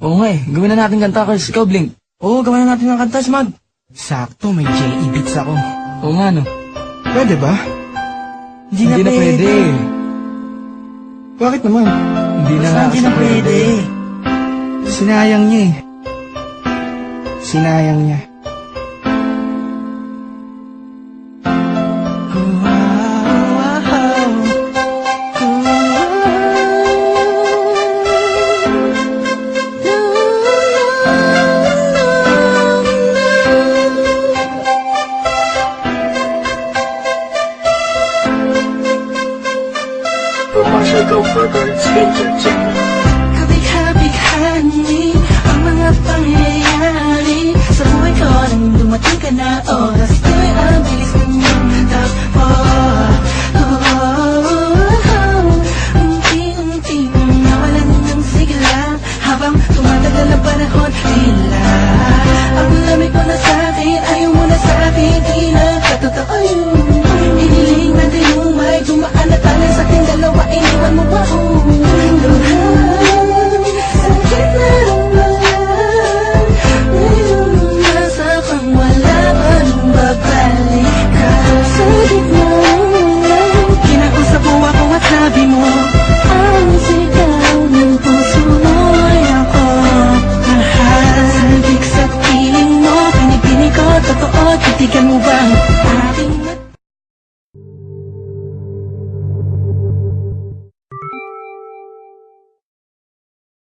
Oo nga eh, gawin na natin kanta Kars. Ikaw, Blink. Oo, gawa na natin ng kanta, Smag. Sakto, may J.E. beats ako. Oo nga no. Pwede ba? Hindi, na, pwede. Bakit naman? Hindi na nga Hindi na pwede. Sinayang niya eh. Sinayang niya. Kabig-habig-hani ang mga pangyayari Sa buhay ko nang dumating ka na oras Mahal